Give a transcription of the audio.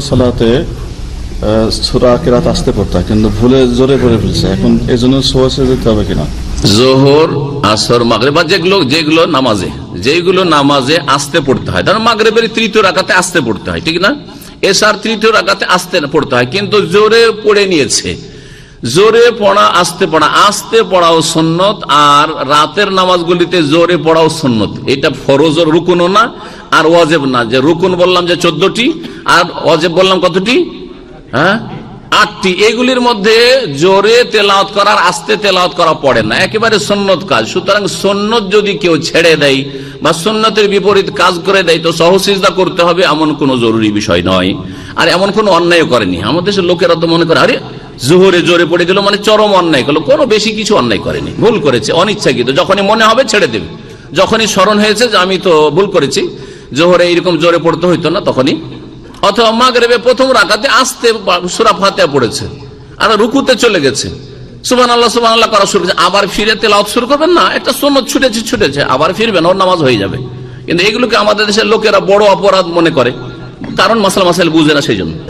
সালাতে সুরা কেরাত আসতে পড়তে, কিন্তু ভুলে জোরে পড়ে ফেলছে। এখন এই জন্য সোয়াশে যেতে হবে কিনা? জোহর, আসর মাগরে বা যেগুলো যেগুলো নামাজে যেগুলো নামাজে আসতে পড়তে হয়। ধর মাগরেবের তৃতীয় রাখাতে আসতে পড়তে হয়, ঠিক না? এসার তৃতীয় রাখাতে আসতে পড়তে হয়, কিন্তু জোরে পড়ে নিয়েছে। জোরে পড়া, আসতে পড়া। আসতে পড়াও সন্ন্যত আর রাতের নামাজগুলিতে জোরে পড়াও সন্ন্যত এটা ফরজ রুকুনও না, আর ওয়াজেব না। যে রুকুন বললাম যে চোদ্দটি, আর ওয়াজেব বললাম কতটি? হ্যাঁ? আটটি। এগুলির মধ্যে জোরে তেলাওত করার আস্তে তেলাওত করা পড়ে না। একেবারে সন্ন্যত কাজ। সুতরাং সন্ন্যত যদি কেউ ছেড়ে দেয় বা সন্ন্যতের বিপরীত কাজ করে দেয়, তো সহসিজদা করতে হবে এমন কোনো জরুরি বিষয় নয়। আর এমন কোনো অন্যায় করেনি। আমাদের দেশের লোকেরা তো মনে করে, আরে জোহরে জোরে পড়ে দিল মানে চরম অন্যায় করল। কোনো বেশি কিছু অন্যায় করেনি। ভুল করেছে, অনিচ্ছাকৃত। যখনই মনে হবে ছেড়ে দেবে। যখনই স্মরণ হয়েছে যে আমি তো ভুল করেছি, জোহরে এইরকম জোরে পড়তে হইতো না তখনই। অথবা মাগরেবে প্রথম রাখাতে আসতে সুরা ফাতে পড়েছে, আর রুকুতে চলে গেছে। সুবান আল্লাহ সুবান আল্লাহ করা শুরু করেছে। আবার ফিরে তেলাওত শুরু করবেন? না একটা সন্ন্যত ছুটেছে ছুটেছে। আবার ফিরবেন ওর নামাজ হয়ে যাবে। কিন্তু এগুলোকে আমাদের দেশের লোকেরা বড় অপরাধ মনে করে। কারণ মাসাল মাসাল বুঝে না সেই জন্য।